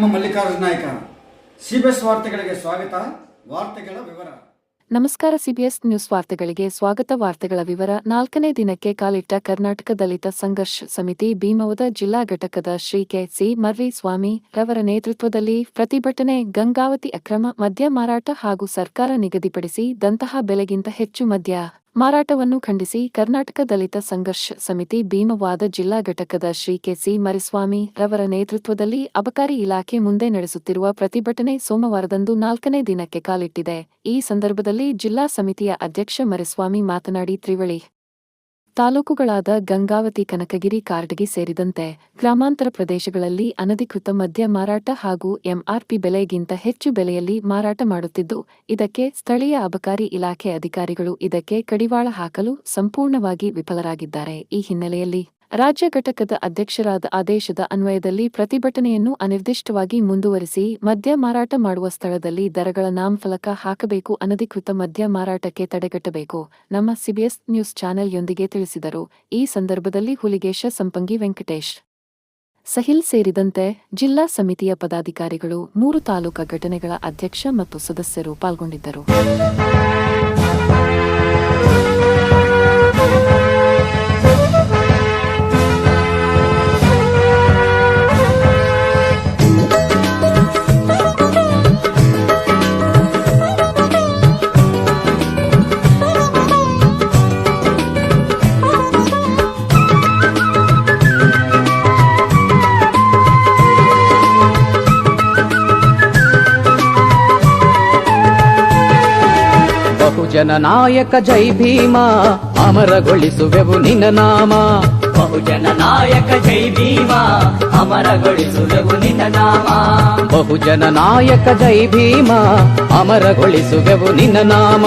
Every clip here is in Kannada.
ನಿಮ್ಮ ಮಲ್ಲಿಕಾರ್ಜುನ ನಾಯ್ಕ. ಸಿಬಿಎಸ್ ವಾರ್ತೆಗಳಿಗೆ ಸ್ವಾಗತ. ವಾರ್ತೆಗಳ ವಿವರ. ನಮಸ್ಕಾರ ಸಿಬಿಎಸ್ ನ್ಯೂಸ್ ವಾರ್ತೆಗಳಿಗೆ ಸ್ವಾಗತ. ವಾರ್ತೆಗಳ ವಿವರ ನಾಲ್ಕನೇ ದಿನಕ್ಕೆ ಕಾಲಿಟ್ಟ ಕರ್ನಾಟಕ ದಲಿತ ಸಂಘರ್ಷ ಸಮಿತಿ ಭೀಮವದ ಜಿಲ್ಲಾ ಘಟಕದ ಶ್ರೀ ಕೆ ಸಿ ಮರ್ರಿ ಸ್ವಾಮಿ ರವರ ನೇತೃತ್ವದಲ್ಲಿ ಪ್ರತಿಭಟನೆ, ಗಂಗಾವತಿ ಅಕ್ರಮ, ಮದ್ಯ ಮಾರಾಟ ಹಾಗೂ ಸರ್ಕಾರ ನಿಗದಿಪಡಿಸಿ ದಂತಹ ಬೆಲೆಗಿಂತ ಹೆಚ್ಚು ಮದ್ಯ ಮಾರಾಟವನ್ನು ಖಂಡಿಸಿ ಕರ್ನಾಟಕ ದಲಿತ ಸಂಘರ್ಷ ಸಮಿತಿ ಭೀಮವಾದ ಜಿಲ್ಲಾ ಘಟಕದ ಶ್ರೀ ಕೆ ಸಿ ಮರಿಸ್ವಾಮಿ ರವರ ನೇತೃತ್ವದಲ್ಲಿ ಅಬಕಾರಿ ಇಲಾಖೆ ಮುಂದೆ ನಡೆಸುತ್ತಿರುವ ಪ್ರತಿಭಟನೆ ಸೋಮವಾರದಂದು ನಾಲ್ಕನೇ ದಿನಕ್ಕೆ ಕಾಲಿಟ್ಟಿದೆ. ಈ ಸಂದರ್ಭದಲ್ಲಿ ಜಿಲ್ಲಾ ಸಮಿತಿಯ ಅಧ್ಯಕ್ಷ ಮರಿಸ್ವಾಮಿ ಮಾತನಾಡಿ, ತ್ರಿವಳಿ ತಾಲೂಕುಗಳಾದ ಗಂಗಾವತಿ, ಕನಕಗಿರಿ, ಕಾರ್ಡ್ಗೆ ಸೇರಿದಂತೆ ಗ್ರಾಮಾಂತರ ಪ್ರದೇಶಗಳಲ್ಲಿ ಅನಧಿಕೃತ ಮದ್ಯ ಮಾರಾಟ ಹಾಗೂ ಎಂಆರ್ಪಿ ಬೆಲೆಗಿಂತ ಹೆಚ್ಚು ಬೆಲೆಯಲ್ಲಿ ಮಾರಾಟ ಮಾಡುತ್ತಿದ್ದು, ಇದಕ್ಕೆ ಸ್ಥಳೀಯ ಅಬಕಾರಿ ಇಲಾಖೆ ಅಧಿಕಾರಿಗಳು ಇದಕ್ಕೆ ಕಡಿವಾಳ ಹಾಕಲು ಸಂಪೂರ್ಣವಾಗಿ ವಿಫಲರಾಗಿದ್ದಾರೆ. ಈ ಹಿನ್ನೆಲೆಯಲ್ಲಿ ರಾಜ್ಯ ಘಟಕದ ಅಧ್ಯಕ್ಷರಾದ ಆದೇಶದ ಅನ್ವಯದಲ್ಲಿ ಪ್ರತಿಭಟನೆಯನ್ನು ಅನಿರ್ದಿಷ್ಟವಾಗಿ ಮುಂದುವರಿಸಿ ಮದ್ಯ ಮಾರಾಟ ಮಾಡುವ ಸ್ಥಳದಲ್ಲಿ ದರಗಳ ನಾಮಫಲಕ ಹಾಕಬೇಕು ಅನಧಿಕೃತ ಮದ್ಯ ಮಾರಾಟಕ್ಕೆ ತಡೆಗಟ್ಟಬೇಕು, ನಮ್ಮ ಸಿಬಿಎಸ್ ನ್ಯೂಸ್ ಚಾನೆಲ್ಯೊಂದಿಗೆ ತಿಳಿಸಿದರು. ಈ ಸಂದರ್ಭದಲ್ಲಿ ಹುಲಿಗೇಶ ಸಂಪಂಗಿ ವೆಂಕಟೇಶ್. ಸಹಿಲ್ ಸೇರಿದಂತೆ ಜಿಲ್ಲಾ ಸಮಿತಿಯ ಪದಾಧಿಕಾರಿಗಳು ಮೂರು ತಾಲೂಕಾ ಘಟನೆಗಳ ಅಧ್ಯಕ್ಷ ಮತ್ತು ಸದಸ್ಯರು ಪಾಲ್ಗೊಂಡಿದ್ದರು. ಬಹುಜನ ನಾಯಕ ಜೈ ಭೀಮ ಅಮರಗೊಳಿಸುವೆವು ನಿನ್ನ ನಾಮ. ಬಹುಜನ ನಾಯಕ ಜೈ ಭೀಮ ಅಮರಗೊಳಿಸುವೆವು ನಿನ್ನ ನಾಮ. ಬಹುಜನ ನಾಯಕ ಜೈ ಭೀಮ ಅಮರಗೊಳಿಸುವೆವು ನಿನ್ನ ನಾಮ.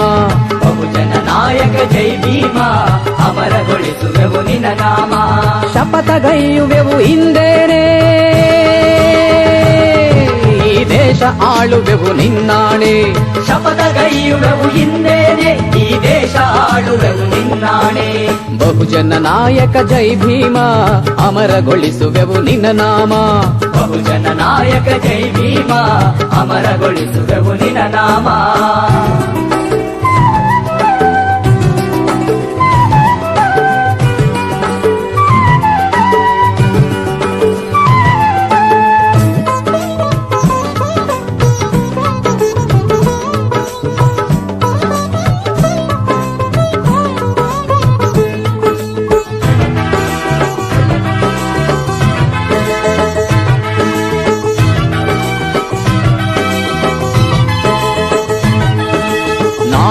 ಬಹುಜನ ನಾಯಕ ಜೈ ಭೀಮ ಅಮರಗೊಳಿಸುವೆವು ನಿನ್ನ ನಾಮ. ಶಪಥಗೈಯುವೆವು ಹಿಂದೇನೆ ಈ ದೇಶ ಆಳುವೆವು ನಿನ್ನಾಣೆ. ಶಪಥಗೈಯುವೆವು ಹಿಂದೇನೆ ಈ ದೇಶ ಆಳುವೆವು ನಿನ್ನಾಣೆ. ಬಹುಜನ ನಾಯಕ ಜೈ ಭೀಮ ಅಮರಗೊಳಿಸುವೆವು ನಿನ್ನ ನಾಮ. ಬಹುಜನ ನಾಯಕ ಜೈ ಭೀಮ ಅಮರಗೊಳಿಸುವೆವು ನಿನ್ನ ನಾಮ.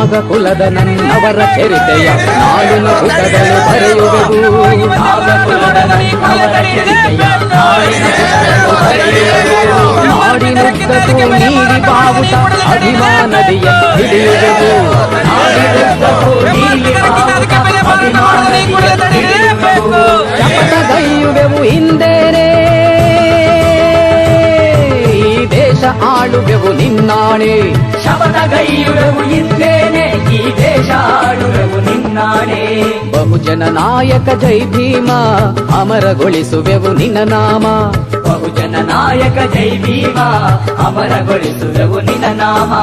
ನಾಗಕುಲದ ನನ್ನವರ ಚರಿತೆಯ ನಾಡಿನ ಪುಟಗಳು ಬರೆಯುವೆವು ನಾಗಕುಲದ ನನ್ನವರ ಚರಿತೆಯ ನಾಡಿನ ಪುಟಗಳು ಬರೆಯುವೆವು. ನಾಡಿನುದ್ದಕ್ಕೂ ನೀಡಿ ಬಾವುಟ ಅಭಿಮಾನದಿಯ ಹಿಡಿಯುವೆವು ನಾಡಿನುದ್ದಕ್ಕೂ ನೀಲಿ ಬಾವುಟ ಅಭಿಮಾನದಿಂದ ಹಿಡಿಯುವೆವು. ಶಪಥಗೈಯುವೆವು ಹಿಂದೇನೆ ದೇಶ ಆಳುವೆವು ನಿನ್ನಾಣೆ. ಶಪಥಗೈಯುವೆವು ಇದ್ದೇನೆ ಈ ದೇಶ ಆಳುವೆವು ನಿನ್ನಾಣೆ. ಬಹುಜನ ನಾಯಕ ಜೈ ಭೀಮ ಅಮರಗೊಳಿಸುವೆವು ನಿನ್ನ ನಾಮ. ಬಹುಜನ ನಾಯಕ ಜೈ ಭೀಮ ಅಮರಗೊಳಿಸುವೆವು ನಿನ್ನ ನಾಮ.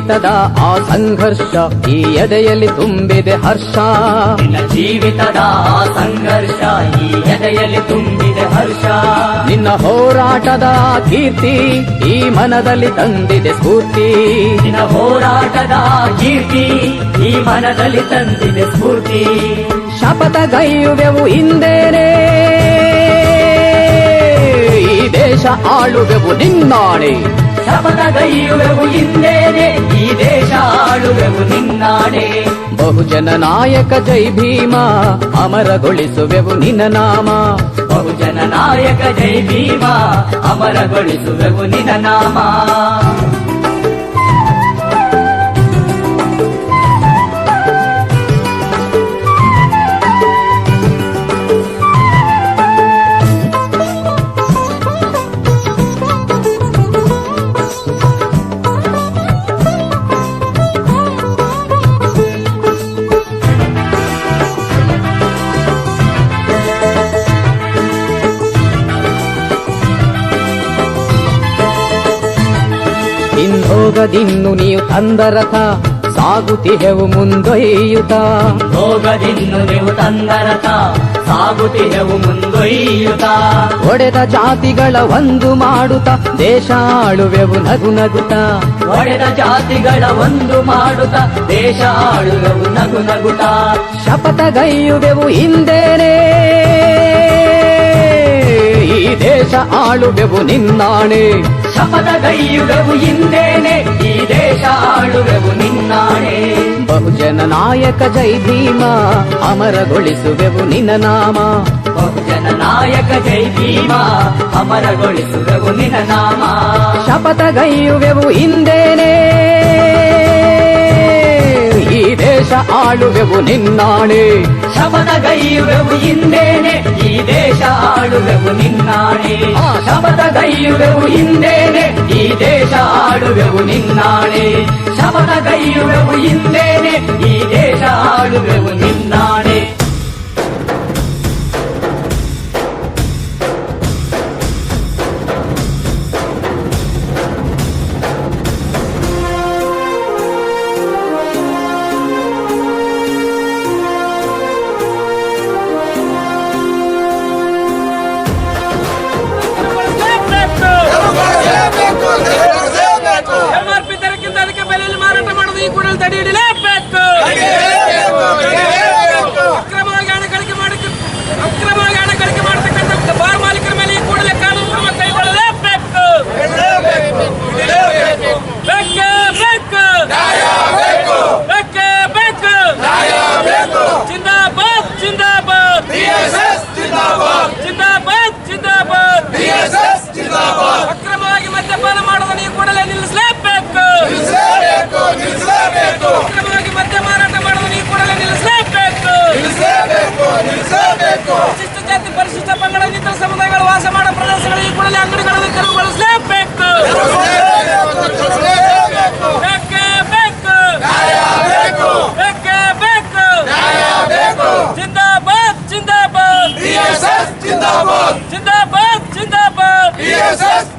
ಜೀವಿತದ ಆ ಸಂಘರ್ಷ ಈ ಎದೆಯಲ್ಲಿ ತುಂಬಿದೆ ಹರ್ಷ. ನಿನ್ನ ಜೀವಿತದ ಆ ಸಂಘರ್ಷ ಈ ಎದೆಯಲ್ಲಿ ತುಂಬಿದೆ ಹರ್ಷ. ನಿನ್ನ ಹೋರಾಟದ ಕೀರ್ತಿ ಈ ಮನದಲ್ಲಿ ತಂದಿದೆ ಸ್ಫೂರ್ತಿ. ನಿನ್ನ ಹೋರಾಟದ ಕೀರ್ತಿ ಈ ಮನದಲ್ಲಿ ತಂದಿದೆ ಸ್ಫೂರ್ತಿ. ಶಪಥಗೈಯುವೆವು ಹಿಂದೇನೆ. ಈ ದೇಶ ಆಳುವೆವು ನಿನ್ನಾಣೆ. ಶಪಥಗೈಯುವೆವು ಹಿಂದೇನೆ ಈ ದೇಶ ಆಳುವೆವು ನಿನ್ನಾಡೆ ಬಹು ಬಹುಜನ ನಾಯಕ ಜೈ ಭೀಮ ಅಮರಗೊಳಿಸುವೆವು ನಿನ್ನ ನಾಮ ಬಹುಜನ ನಾಯಕ ಜೈ ಭೀಮ ಅಮರಗೊಳಿಸುವೆವು ನಿನ ನಾಮ ಹಿಂದೋಗದಿನ್ನು ನೀವು ತಂದರಥ ಸಾಗುತ್ತಿಹೆವು ಮುಂದೊಯ್ಯುತ್ತ. ಹೋಗದಿನ್ನು ನೀವು ತಂದರಥ ಸಾಗುತ್ತಿಹೆವು ಮುಂದೊಯ್ಯುತ್ತ. ಒಡೆದ ಜಾತಿಗಳ ಒಂದು ಮಾಡುತ್ತ ದೇಶ ಆಳುವೆವು ನಗು ನಗುತ್ತ. ಒಡೆದ ಜಾತಿಗಳ ಒಂದು ಮಾಡುತ್ತ ದೇಶ ಆಳುವೆವು ನಗು ನಗುತ್ತ. ಶಪಥಗೈಯುವೆವು ಹಿಂದೇನೆ. ಈ ದೇಶ ಆಳುವೆವು ನಿನ್ನಾಣೆ. ಶಪಥಗೈಯುವೆವು ಹಿಂದೇನೆ ಈ ದೇಶ ಆಳುವೆವು ನಿನ್ನಾಣೆ. ಬಹುಜನ ನಾಯಕ ಜೈ ಭೀಮ ಅಮರಗೊಳಿಸುವೆವು ನಿನ್ನ ನಾಮ. ಬಹುಜನ ನಾಯಕ ಜೈ ಭೀಮ ಅಮರಗೊಳಿಸುವೆವು ನಿನ್ನ ನಾಮ. ಶಪಥಗೈಯುವೆವು ಹಿಂದೇನೆ ಈ ದೇಶ ಆಳುವೆವು ನಿನ್ನಾಣೆ ಶಪಥಗೈಯುವೆವು ಹಿಂದೇನೆ ಈ ದೇಶ ಆಳುವೆವು ನಿನ್ನಾಣೆ ಶಪಥಗೈಯುವೆವು ಹಿಂದೇನೆ ಈ ದೇಶ ಆಳುವೆವು ನಿನ್ನಾಣೆ ಶಪಥಗೈಯುವೆವು ಹಿಂದೇನೆ ಈ ದೇಶ ಆಳುವೆವು ನಿನ್ನಾಣೆ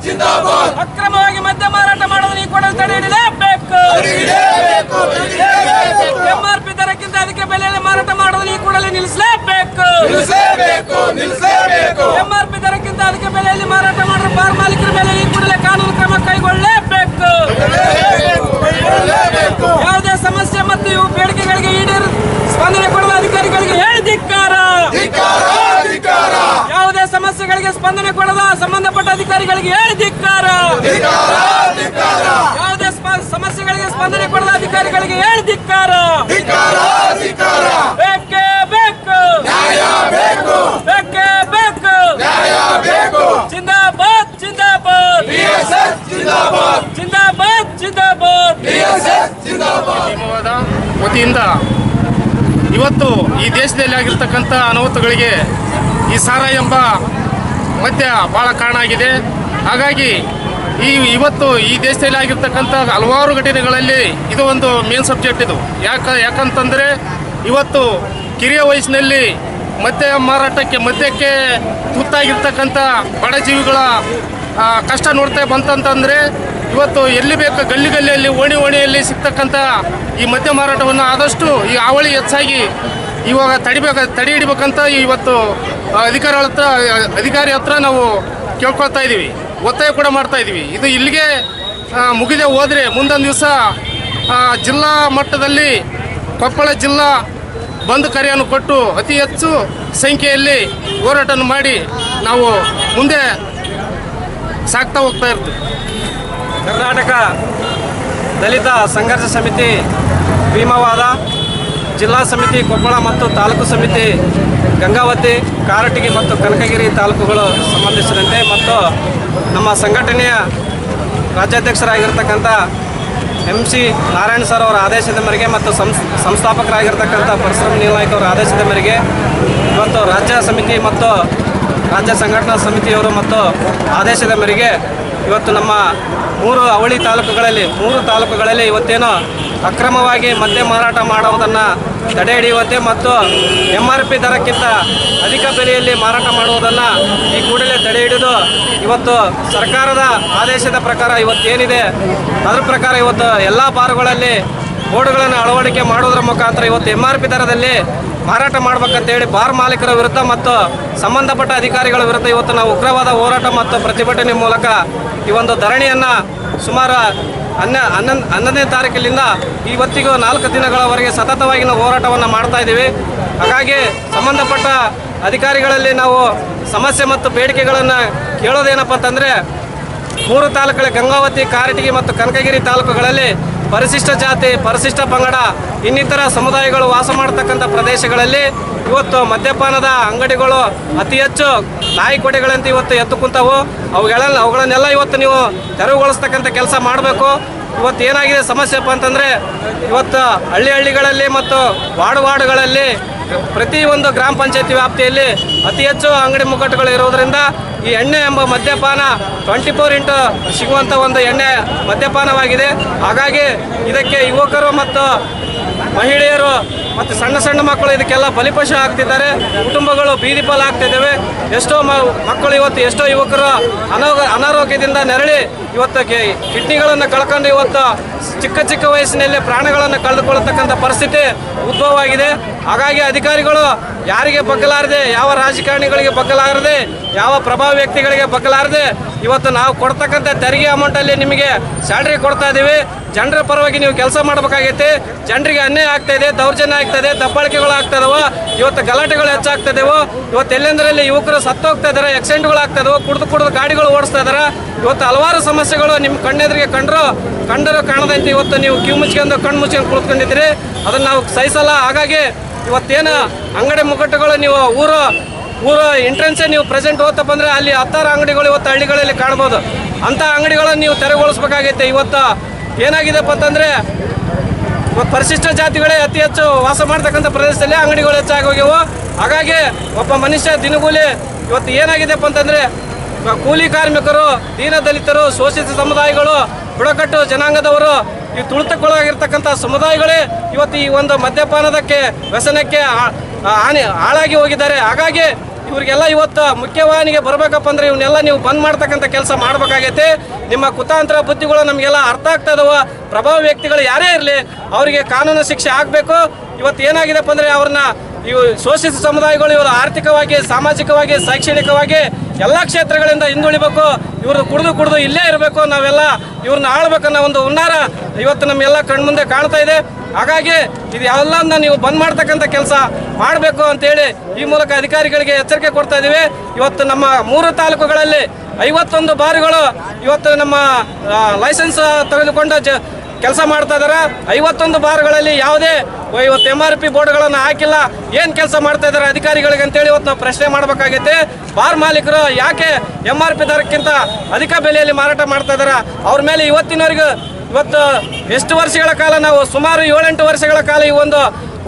ಜಿಂದಾಬಾದ್. ಅಕ್ರಮವಾಗಿ ಮದ್ಯ ಮಾರಾಟ ಮಾಡೋದು ಈ ಕೂಡಲೇ ತಡೆ ಹಿಡಿಯಲೇಬೇಕು ಎಂಆರ್ಪಿ ದರಕ್ಕಿಂತ ಅದಕ್ಕೆ ಬೆಲೆಯಲ್ಲಿ ಮಾರಾಟ ಮಾಡುವುದನ್ನು ಈ ಕೂಡಲೇ ನಿಲ್ಲಿಸಲೇಬೇಕು. ಎಂಆರ್ಪಿ ದರಕ್ಕಿಂತ ಅದಕ್ಕೆ ಬೆಲೆಯಲ್ಲಿ ಮಾರಾಟ ಮಾಡುವ ಬಾರ್ ಮಾಲೀಕರ ಮೇಲೆ ಈ ಕೂಡಲೇ ಕಾನೂನು ಕ್ರಮ ಕೈಗೊಳ್ಳಲೇಬೇಕು ಯಾವುದೇ ಸಮಸ್ಯೆ ಮತ್ತು ಇವು ಬೇಡಿಕೆಗಳಿಗೆ ಈಡೇರ ಸ್ಪಂದನೆ ಕೊಡುವ ಅಧಿಕಾರಿಗಳಿಗೆ ಹೇಳಿ ಧಿಕ್ಕಾರ ಯಾವುದೇ ಸಮಸ್ಯೆಗಳಿಗೆ ಸ್ಪಂದನೆ ಕೊಡದ ಸಂಬಂಧಪಟ್ಟ ಅಧಿಕಾರಿಗಳಿಗೆ ಹೇಳಿ ಧಿಕ್ಕಾರ. ಯಾವುದೇ ಸಮಸ್ಯೆಗಳಿಗೆ ಸ್ಪಂದನೆ ಕೊಡದ ಅಧಿಕಾರಿಗಳಿಗೆ ಹೇಳಿ ಧಿಕ್ಕಾರ. ಬೇಕೇ ಬೇಕು. ಬೇಕೇ ಬೇಕು. ಜಿಂದಾಬಾದ್ ಜಿಂದಾಬಾದ್. ಜಿಂದಾಬಾದ್ ಜಿಂದಾಬಾದ್. ಧರ್ಮವಾದ ವತಿಯಿಂದ ಇವತ್ತು ಈ ದೇಶದಲ್ಲಿ ಆಗಿರ್ತಕ್ಕಂಥ ಅನಾಹುತಗಳಿಗೆ ಈ ಸಾರ ಎಂಬ ಮದ್ಯ ಭಾಳ ಕಾರಣ ಆಗಿದೆ. ಹಾಗಾಗಿ ಈ ಇವತ್ತು ಈ ದೇಶದಲ್ಲಿ ಆಗಿರ್ತಕ್ಕಂಥ ಹಲವಾರು ಘಟನೆಗಳಲ್ಲಿ ಇದು ಒಂದು ಮೇನ್ ಸಬ್ಜೆಕ್ಟ್ ಇದು. ಯಾಕ, ಯಾಕಂತಂದರೆ ಇವತ್ತು ಕಿರಿಯ ವಯಸ್ಸಿನಲ್ಲಿ ಮದ್ಯ ಮಾರಾಟಕ್ಕೆ, ಮದ್ಯಕ್ಕೆ ತುತ್ತಾಗಿರ್ತಕ್ಕಂಥ ಬಡ ಜೀವಿಗಳ ಕಷ್ಟ ನೋಡ್ತಾ ಬಂತಂತಂದರೆ ಇವತ್ತು ಎಲ್ಲಿ ಬೇಕು ಗಲ್ಲಿ ಗಲ್ಲಿಯಲ್ಲಿ ಓಣಿ ಓಣಿಯಲ್ಲಿ ಸಿಗ್ತಕ್ಕಂಥ ಈ ಮದ್ಯ ಮಾರಾಟವನ್ನು ಆದಷ್ಟು ಈ ಹಾವಳಿ ಹೆಚ್ಚಾಗಿ ಇವಾಗ ತಡಿಬೇಕ, ತಡೆ ಹಿಡಿಬೇಕಂತ ಇವತ್ತು ಆ, ಅಧಿಕಾರಿಗಳ ಹತ್ರ ಅಧಿಕಾರಿ ಹತ್ರ ನಾವು ಕೇಳ್ಕೊಳ್ತಾ ಇದ್ದೀವಿ. ಒತ್ತಾಯ ಕೂಡ ಮಾಡ್ತಾ ಇದ್ದೀವಿ. ಇದು ಇಲ್ಲಿಗೆ ಮುಗಿದೆ ಹೋದರೆ ಮುಂದೊಂದು ದಿವಸ ಜಿಲ್ಲಾ ಮಟ್ಟದಲ್ಲಿ ಕೊಪ್ಪಳ ಜಿಲ್ಲಾ ಬಂದ್ ಕರೆಯನ್ನು ಕೊಟ್ಟು ಅತಿ ಹೆಚ್ಚು ಸಂಖ್ಯೆಯಲ್ಲಿ ಹೋರಾಟವನ್ನು ಮಾಡಿ ನಾವು ಮುಂದೆ ಸಾಗ್ತಾ ಹೋಗ್ತಾ ಇರ್ತೀವಿ. ಕರ್ನಾಟಕ ದಲಿತ ಸಂಘರ್ಷ ಸಮಿತಿ ಭೀಮವಾದ ಜಿಲ್ಲಾ ಸಮಿತಿ, ಕೊಪ್ಪಳ ಮತ್ತು ತಾಲೂಕು ಸಮಿತಿ, ಗಂಗಾವತಿ, ಕಾರಟಗಿ ಮತ್ತು ಕನಕಗಿರಿ ತಾಲೂಕುಗಳು ಸಂಬಂಧಿಸಿದಂತೆ ಮತ್ತು ನಮ್ಮ ಸಂಘಟನೆಯ ರಾಜ್ಯಾಧ್ಯಕ್ಷರಾಗಿರ್ತಕ್ಕಂಥ ಎಂ ಸಿ ನಾರಾಯಣ ಸರ್ ಅವರ ಆದೇಶದ ಮೇರೆಗೆ ಮತ್ತು ಸಂಸ್, ಸಂಸ್ಥಾಪಕರಾಗಿರ್ತಕ್ಕಂಥ ಪರಶುರಾಮ್ ನೀಲನಾಯ್ಕ ಅವರ ಆದೇಶದ ಮೇರೆಗೆ ಇವತ್ತು ರಾಜ್ಯ ಸಮಿತಿ ಮತ್ತು ರಾಜ್ಯ ಸಂಘಟನಾ ಸಮಿತಿಯವರು ಮತ್ತು ಆದೇಶದ ಮೇರೆಗೆ ಇವತ್ತು ನಮ್ಮ ಮೂರು ಅವಳಿ ತಾಲೂಕುಗಳಲ್ಲಿ, ಮೂರು ತಾಲೂಕುಗಳಲ್ಲಿ ಇವತ್ತೇನು ಅಕ್ರಮವಾಗಿ ಮದ್ಯ ಮಾರಾಟ ಮಾಡುವುದನ್ನು ತಡೆ ಹಿಡಿಯುವಂತೆ ಮತ್ತು ಎಂ ಆರ್ ಪಿ ದರಕ್ಕಿಂತ ಅಧಿಕ ಬೆಲೆಯಲ್ಲಿ ಮಾರಾಟ ಮಾಡುವುದನ್ನು ಈ ಕೂಡಲೇ ತಡೆ ಹಿಡಿದು ಇವತ್ತು ಸರ್ಕಾರದ ಆದೇಶದ ಪ್ರಕಾರ ಇವತ್ತೇನಿದೆ ಅದರ ಪ್ರಕಾರ ಇವತ್ತು ಎಲ್ಲ ಬಾರುಗಳಲ್ಲಿ ಬೋರ್ಡ್ಗಳನ್ನು ಅಳವಡಿಕೆ ಮಾಡೋದ್ರ ಮುಖಾಂತರ ಇವತ್ತು ಎಂ ಆರ್ ಪಿ ದರದಲ್ಲಿ ಮಾರಾಟ ಮಾಡ್ಬೇಕಂತೇಳಿ ಬಾರ್ ಮಾಲೀಕರ ವಿರುದ್ಧ ಮತ್ತು ಸಂಬಂಧಪಟ್ಟ ಅಧಿಕಾರಿಗಳ ವಿರುದ್ಧ ಇವತ್ತು ನಾವು ಉಗ್ರವಾದ ಹೋರಾಟ ಮತ್ತು ಪ್ರತಿಭಟನೆ ಮೂಲಕ ಈ ಒಂದು ಧರಣಿಯನ್ನು ಸುಮಾರು ಹನ್ನ ಹನ್ನೊಂದು ಹನ್ನೊಂದನೇ ತಾರೀಕಿನಿಂದ ಇವತ್ತಿಗೂ ನಾಲ್ಕು ದಿನಗಳವರೆಗೆ ಸತತವಾಗಿ ನಾವು ಹೋರಾಟವನ್ನು ಮಾಡ್ತಾ ಇದ್ದೀವಿ. ಹಾಗಾಗಿ ಸಂಬಂಧಪಟ್ಟ ಅಧಿಕಾರಿಗಳಲ್ಲಿ ನಾವು ಸಮಸ್ಯೆ ಮತ್ತು ಬೇಡಿಕೆಗಳನ್ನು ಕೇಳೋದೇನಪ್ಪ ಅಂತಂದರೆ, ಮೂರು ತಾಲೂಕುಗಳ ಗಂಗಾವತಿ, ಕಾರಟಗಿ ಮತ್ತು ಕನಕಗಿರಿ ತಾಲೂಕುಗಳಲ್ಲಿ ಪರಿಶಿಷ್ಟ ಜಾತಿ, ಪರಿಶಿಷ್ಟ ಪಂಗಡ, ಇನ್ನಿತರ ಸಮುದಾಯಗಳು ವಾಸ ಮಾಡತಕ್ಕಂಥ ಪ್ರದೇಶಗಳಲ್ಲಿ ಇವತ್ತು ಮದ್ಯಪಾನದ ಅಂಗಡಿಗಳು ಅತಿ ಹೆಚ್ಚು ನಾಯಿ ಕೊಡೆಗಳಂತ ಇವತ್ತು ಎದ್ದು ಕುಂತವು. ಅವುಗಳೆಲ್ಲ ಅವುಗಳನ್ನೆಲ್ಲ ಇವತ್ತು ನೀವು ತೆರವುಗೊಳಿಸ್ತಕ್ಕಂಥ ಕೆಲಸ ಮಾಡಬೇಕು. ಇವತ್ತು ಏನಾಗಿದೆ ಸಮಸ್ಯೆಪ್ಪ ಅಂತಂದರೆ, ಇವತ್ತು ಹಳ್ಳಿ ಹಳ್ಳಿಗಳಲ್ಲಿ ಮತ್ತು ವಾರ್ಡ್ ವಾರ್ಡ್ಗಳಲ್ಲಿ ಒಂದು ಗ್ರಾಮ ಪಂಚಾಯತಿ ವ್ಯಾಪ್ತಿಯಲ್ಲಿ ಅತಿ ಹೆಚ್ಚು ಅಂಗಡಿ ಮುಗ್ಗಟ್ಟುಗಳು ಇರೋದ್ರಿಂದ ಈ ಎಣ್ಣೆ ಎಂಬ ಮದ್ಯಪಾನ ಟ್ವೆಂಟಿ ಫೋರ್ ಇಂಟು ಸಿಗುವಂಥ ಒಂದು ಎಣ್ಣೆ ಮದ್ಯಪಾನವಾಗಿದೆ. ಹಾಗಾಗಿ ಇದಕ್ಕೆ ಯುವಕರು ಮತ್ತು ಮಹಿಳೆಯರು ಮತ್ತು ಸಣ್ಣ ಸಣ್ಣ ಮಕ್ಕಳು ಇದಕ್ಕೆಲ್ಲ ಬಲಿಪಶು ಆಗ್ತಿದ್ದಾರೆ ಕುಟುಂಬಗಳು ಬೀದಿ ಪಾಲು ಆಗ್ತಿದ್ದಾವೆ ಎಷ್ಟೋ ಮಕ್ಕಳು ಇವತ್ತು ಎಷ್ಟೋ ಯುವಕರು ಅನೋ ಅನಾರೋಗ್ಯದಿಂದ ನೆರಳಿ ಇವತ್ತು ಕಿಡ್ನಿಗಳನ್ನು ಕಳ್ಕೊಂಡು ಇವತ್ತು ಚಿಕ್ಕ ಚಿಕ್ಕ ವಯಸ್ಸಿನಲ್ಲಿ ಪ್ರಾಣಗಳನ್ನು ಕಳೆದುಕೊಳ್ಳತಕ್ಕಂಥ ಪರಿಸ್ಥಿತಿ ಉದ್ಭವವಾಗಿದೆ. ಹಾಗಾಗಿ ಅಧಿಕಾರಿಗಳು ಯಾರಿಗೆ ಬಗ್ಗಲಾರದೆ, ಯಾವ ರಾಜಕಾರಣಿಗಳಿಗೆ ಬಗ್ಗಲಾರದೆ, ಯಾವ ಪ್ರಭಾವ ವ್ಯಕ್ತಿಗಳಿಗೆ ಬಗ್ಗಲಾರದೆ ಇವತ್ತು ನಾವು ಕೊಡ್ತಕ್ಕಂಥ ತೆರಿಗೆ ಅಮೌಂಟಲ್ಲಿ ನಿಮಗೆ ಸ್ಯಾಲ್ರಿ ಕೊಡ್ತಾ ಇದ್ದೀವಿ. ಜನರ ಪರವಾಗಿ ನೀವು ಕೆಲಸ ಮಾಡಬೇಕಾಗೈತೆ. ಜನರಿಗೆ ಅನ್ಯಾಯ ಆಗ್ತಾ ಇದೆ. ದೌರ್ಜನ್ಯ ಆಗ್ತಾ ದಬ್ಬಳಿಕೆಗಳು ದಬ್ಬಾಳಿಕೆಗಳು ಆಗ್ತಾ ಇವತ್ತು ಗಲಾಟೆಗಳು ಹೆಚ್ಚಾಗ್ತದೆವು, ಇವತ್ತು ಎಲ್ಲೆಂದರಲ್ಲಿ ಯುವಕರು ಸತ್ತೋಗ್ತಾ ಇದ್ದಾರೆ ಆಕ್ಸಿಡೆಂಟ್ಗಳು ಆಗ್ತದವು, ಕುಡಿದು ಕುಡಿದು ಗಾಡಿಗಳು ಓಡಿಸ್ತಾ ಇದಾರೆ, ಇವತ್ತು ಹಲವಾರು ಸಮಸ್ಯೆಗಳು ನಿಮ್ಮ ಕಣ್ಣೆದುರಿಗೆ ಕಂಡ್ರು, ಕಂಡರು ಕಾಣದಂತೆ ಇವತ್ತು ನೀವು ಕ್ಯೂ ಮುಚ್ಕೊಂಡು, ಕಣ್ಣು ಮುಚ್ಕೊಂಡು ಕುಳಿತುಕೊಂಡಿದ್ದೀರಿ. ಅದನ್ನು ನಾವು ಸಹಿಸಲ್ಲ, ಹಾಗಾಗಿ ಇವತ್ತೇನು ಅಂಗಡಿ ಮುಗ್ಗಟ್ಟುಗಳು ನೀವು ಊರು ಊರು ಎಂಟ್ರೆನ್ಸೇ ನೀವು ಪ್ರೆಸೆಂಟ್ ಹೋತಪ್ಪ ಅಂದರೆ ಅಲ್ಲಿ ಹತ್ತಾರು ಅಂಗಡಿಗಳು ಇವತ್ತು ಹಳ್ಳಿಗಳಲ್ಲಿ ಕಾಣ್ಬೋದು. ಅಂಥ ಅಂಗಡಿಗಳನ್ನು ನೀವು ತೆರವುಗೊಳಿಸ್ಬೇಕಾಗೈತೆ. ಇವತ್ತು ಏನಾಗಿದೆಪ್ಪ ಅಂತಂದರೆ ಪರಿಶಿಷ್ಟ ಜಾತಿಗಳೇ ಅತಿ ಹೆಚ್ಚು ವಾಸ ಮಾಡ್ತಕ್ಕಂಥ ಪ್ರದೇಶದಲ್ಲಿ ಅಂಗಡಿಗಳು ಹೆಚ್ಚಾಗಿ ಹೋಗ್ಯವು. ಹಾಗಾಗಿ ಒಬ್ಬ ಮನುಷ್ಯ ದಿನಗೂಲಿ ಇವತ್ತು ಏನಾಗಿದೆಪ್ಪ ಅಂತಂದರೆ ಕೂಲಿ ಕಾರ್ಮಿಕರು, ದೀನ ದಲಿತರು, ಶೋಷಿತ ಸಮುದಾಯಗಳು, ಬುಡಕಟ್ಟು ಜನಾಂಗದವರು, ಈ ತುಳಿತಕ್ಕೊಳಗಾಗಿರ್ತಕ್ಕಂಥ ಸಮುದಾಯಗಳೇ ಇವತ್ತು ಈ ಒಂದು ಮದ್ಯಪಾನದಕ್ಕೆ, ವ್ಯಸನಕ್ಕೆ ಹಾನಿ ಹಾಳಾಗಿ ಹೋಗಿದ್ದಾರೆ. ಹಾಗಾಗಿ ಇವರಿಗೆಲ್ಲ ಇವತ್ತು ಮುಖ್ಯವಾಹಿನಿಗೆ ಬರಬೇಕಪ್ಪ ಅಂದ್ರೆ ಇವನ್ನೆಲ್ಲ ನೀವು ಬಂದ್ ಮಾಡ್ತಕ್ಕಂಥ ಕೆಲಸ ಮಾಡಬೇಕಾಗೈತೆ. ನಿಮ್ಮ ಕುತಾಂತರ ಬುದ್ಧಿಗಳು ನಮಗೆಲ್ಲ ಅರ್ಥ ಆಗ್ತಾ ಇದಾವ. ಪ್ರಭಾವ ವ್ಯಕ್ತಿಗಳು ಯಾರೇ ಇರಲಿ, ಅವರಿಗೆ ಕಾನೂನು ಶಿಕ್ಷೆ ಆಗಬೇಕು. ಇವತ್ತು ಏನಾಗಿದೆಪ್ಪ ಅಂದರೆ ಅವ್ರನ್ನ ಇವು ಶೋಷಿತ ಸಮುದಾಯಗಳು ಇವರು ಆರ್ಥಿಕವಾಗಿ, ಸಾಮಾಜಿಕವಾಗಿ, ಶೈಕ್ಷಣಿಕವಾಗಿ ಎಲ್ಲ ಕ್ಷೇತ್ರಗಳಿಂದ ಹಿಂದುಳಿಬೇಕು. ಇವ್ರದ್ದು ಕುಡಿದು ಕುಡಿದು ಇಲ್ಲೇ ಇರಬೇಕು. ನಾವೆಲ್ಲ ಇವ್ರನ್ನ ಆಳ್ಬೇಕನ್ನೋ ಒಂದು ಹುನ್ನಾರ ಇವತ್ತು ನಮ್ಮೆಲ್ಲ ಕಣ್ಮುಂದೆ ಕಾಣ್ತಾ ಇದೆ. ಹಾಗಾಗಿ ಇದು ಎಲ್ಲನ್ನ ನೀವು ಬಂದ್ ಮಾಡ್ತಕ್ಕಂಥ ಕೆಲಸ ಮಾಡಬೇಕು ಅಂತೇಳಿ ಈ ಮೂಲಕ ಅಧಿಕಾರಿಗಳಿಗೆ ಎಚ್ಚರಿಕೆ ಕೊಡ್ತಾ ಇದ್ದೀವಿ ಇವತ್ತು ನಮ್ಮ ಮೂರು ತಾಲೂಕುಗಳಲ್ಲಿ ಐವತ್ತೊಂದು ಬಾರಿಗಳು ಇವತ್ತು ನಮ್ಮ ಲೈಸೆನ್ಸ್ ತೆಗೆದುಕೊಂಡು ಜ, ಕೆಲಸ ಮಾಡ್ತಾ ಇದಾರೆ. ಐವತ್ತೊಂದು ಬಾರ್ಗಳಲ್ಲಿ ಯಾವುದೇ ಇವತ್ತು ಎಂ ಆರ್ ಪಿ ಬೋರ್ಡ್ಗಳನ್ನು ಹಾಕಿಲ್ಲ. ಏನು ಕೆಲಸ ಮಾಡ್ತಾ ಇದ್ದಾರೆ ಅಧಿಕಾರಿಗಳಿಗೆ ಅಂತೇಳಿ ಇವತ್ತು ನಾವು ಪ್ರಶ್ನೆ ಮಾಡಬೇಕಾಗೈತೆ. ಬಾರ್ ಮಾಲೀಕರು ಯಾಕೆ ಎಂ ಆರ್ ಪಿ ದರಕ್ಕಿಂತ ಅಧಿಕ ಬೆಲೆಯಲ್ಲಿ ಮಾರಾಟ ಮಾಡ್ತಾ ಇದ್ದಾರೆ ಅವ್ರ ಮೇಲೆ ಇವತ್ತಿನವರೆಗೂ ಇವತ್ತು ಎಷ್ಟು ವರ್ಷಗಳ ಕಾಲ ನಾವು ಸುಮಾರು ಏಳೆಂಟು ವರ್ಷಗಳ ಕಾಲ ಈ ಒಂದು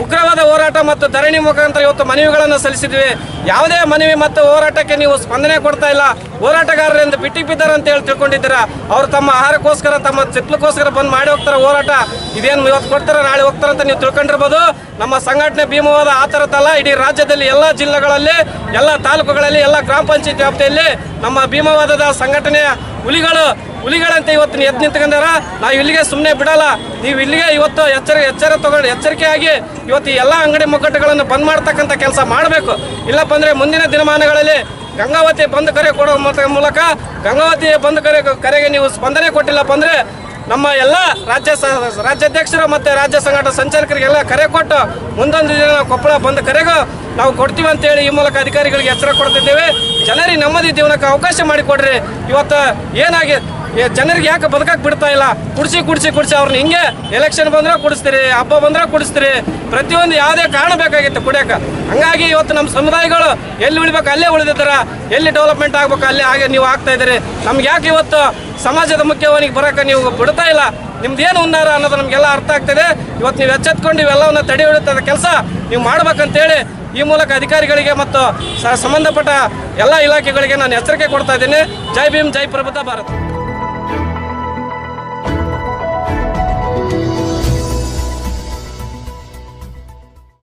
ಉಗ್ರವಾದ ಹೋರಾಟ ಮತ್ತು ಧರಣಿ ಮುಖಾಂತರ ಇವತ್ತು ಮನವಿಗಳನ್ನು ಸಲ್ಲಿಸಿದ್ವಿ. ಯಾವುದೇ ಮನವಿ ಮತ್ತು ಹೋರಾಟಕ್ಕೆ ನೀವು ಸ್ಪಂದನೆ ಕೊಡ್ತಾ ಇಲ್ಲ. ಹೋರಾಟಗಾರರಿಂದ ಬಿಟ್ಟಿ ಬಿದ್ದಾರೆ ಅಂತ ಹೇಳಿ ತಿಳ್ಕೊಂಡಿದ್ದೀರಾ? ಅವರು ತಮ್ಮ ಆಹಾರಕ್ಕೋಸ್ಕರ, ತಮ್ಮ ಚಿತ್ಲಕ್ಕೋಸ್ಕರ ಬಂದು ಮಾಡಿ ಹೋಗ್ತಾರೆ ಹೋರಾಟ? ಇದೇನು ಇವತ್ತು ಕೊಡ್ತಾರೆ, ನಾಳೆ ಹೋಗ್ತಾರೆ ಅಂತ ನೀವು ತಿಳ್ಕೊಂಡಿರ್ಬೋದು. ನಮ್ಮ ಸಂಘಟನೆ ಭೀಮವಾದ ಆ ಥರದ್ದಲ್ಲ ಇಡೀ ರಾಜ್ಯದಲ್ಲಿ ಎಲ್ಲ ಜಿಲ್ಲೆಗಳಲ್ಲಿ, ಎಲ್ಲ ತಾಲೂಕುಗಳಲ್ಲಿ, ಎಲ್ಲ ಗ್ರಾಮ ಪಂಚಾಯತ್ ವ್ಯಾಪ್ತಿಯಲ್ಲಿ ನಮ್ಮ ಭೀಮವಾದದ ಸಂಘಟನೆಯ ಹುಲಿಗಳು ಹುಲಿಗಳಂತೆ ಇವತ್ತು ಎದ್ದು ನಿಂತ್ಕೊಂಡಾರ? ನಾವು ಇಲ್ಲಿಗೆ ಸುಮ್ಮನೆ ಬಿಡಲ್ಲ. ನೀವು ಇಲ್ಲಿಗೆ ಇವತ್ತು ಎಚ್ಚರ ಎಚ್ಚರ ತಗೊಂಡು ಎಚ್ಚರಿಕೆಯಾಗಿ ಇವತ್ತು ಎಲ್ಲ ಅಂಗಡಿ ಮುಗ್ಗಟ್ಟುಗಳನ್ನು ಬಂದ್ ಮಾಡ್ತಕ್ಕಂಥ ಕೆಲಸ ಮಾಡಬೇಕು. ಇಲ್ಲಪ್ಪ ಅಂದರೆ ಮುಂದಿನ ದಿನಮಾನಗಳಲ್ಲಿ ಗಂಗಾವತಿ ಬಂದ್ ಕರೆ ಕೊಡೋ ಮೂಲಕ ಗಂಗಾವತಿ ಬಂದ್ ಕರೆ ಕರೆಗೆ ನೀವು ಸ್ಪಂದನೆ ಕೊಟ್ಟಿಲ್ಲಪ್ಪ ಅಂದರೆ ನಮ್ಮ ಎಲ್ಲ ರಾಜ್ಯ ರಾಜ್ಯಾಧ್ಯಕ್ಷರು ಮತ್ತು ರಾಜ್ಯ ಸಂಘಟನಾ ಸಂಚಾಲಕರಿಗೆಲ್ಲ ಕರೆ ಕೊಟ್ಟು ಮುಂದೊಂದು ದಿನ ಕೊಪ್ಪಳ ಬಂದ್ ಕರೆಗೂ ನಾವು ಕೊಡ್ತೀವಿ ಅಂತೇಳಿ ಈ ಮೂಲಕ ಅಧಿಕಾರಿಗಳಿಗೆ ಎಚ್ಚರ ಕೊಡ್ತಿದ್ದೇವೆ. ಜನರಿಗೆ ನೆಮ್ಮದಿ ಜೀವನಕ್ಕೆ ಅವಕಾಶ ಮಾಡಿಕೊಡ್ರಿ. ಇವತ್ತು ಏನಾಗಿ ಈ ಜನರಿಗೆ ಯಾಕೆ ಬದುಕಕ್ಕೆ ಬಿಡ್ತಾ ಇಲ್ಲ? ಕುಡಿಸಿ ಕುಡಿಸಿ ಕುಡಿಸಿ ಅವ್ರನ್ನ ಹಿಂಗೆ ಎಲೆಕ್ಷನ್ ಬಂದ್ರೆ ಕುಡಿಸ್ತೀರಿ, ಹಬ್ಬ ಬಂದ್ರೆ ಕುಡಿಸ್ತೀರಿ. ಪ್ರತಿಯೊಂದು ಯಾವುದೇ ಕಾರಣ ಬೇಕಾಗಿತ್ತು ಕುಡಿಯಕ್ಕೆ ಹಂಗಾಗಿ ಇವತ್ತು ನಮ್ಮ ಸಮುದಾಯಗಳು ಎಲ್ಲಿ ಉಳಿಬೇಕು ಅಲ್ಲೇ ಉಳಿದಿದ್ದಾರ. ಎಲ್ಲಿ ಡೆವಲಪ್ಮೆಂಟ್ ಆಗ್ಬೇಕು ಅಲ್ಲೇ ಹಾಗೆ ನೀವು ಆಗ್ತಾ ಇದ್ದೀರಿ. ನಮ್ಗೆ ಯಾಕೆ ಇವತ್ತು ಸಮಾಜದ ಮುಖ್ಯವನಿಗೆ ಬರೋಕೆ ನೀವು ಬಿಡ್ತಾ ಇಲ್ಲ? ನಿಮ್ದು ಏನು ಉನ್ನಾರ ಅನ್ನೋದು ನಮಗೆಲ್ಲ ಅರ್ಥ ಆಗ್ತದೆ. ಇವತ್ತು ನೀವು ಎಚ್ಚೆತ್ಕೊಂಡು ಇವೆಲ್ಲವನ್ನ ತಡೆ ಹಿಡಿತದ ಕೆಲಸ ನೀವು ಮಾಡ್ಬೇಕಂತೇಳಿ ಈ ಮೂಲಕ ಅಧಿಕಾರಿಗಳಿಗೆ ಮತ್ತು ಸಂಬಂಧಪಟ್ಟ ಎಲ್ಲ ಇಲಾಖೆಗಳಿಗೆ ನಾನು ಎಚ್ಚರಿಕೆ ಕೊಡ್ತಾ ಇದ್ದೀನಿ. ಜೈ ಭೀಮ್, ಜೈ ಪ್ರಭುತ ಭಾರತ್.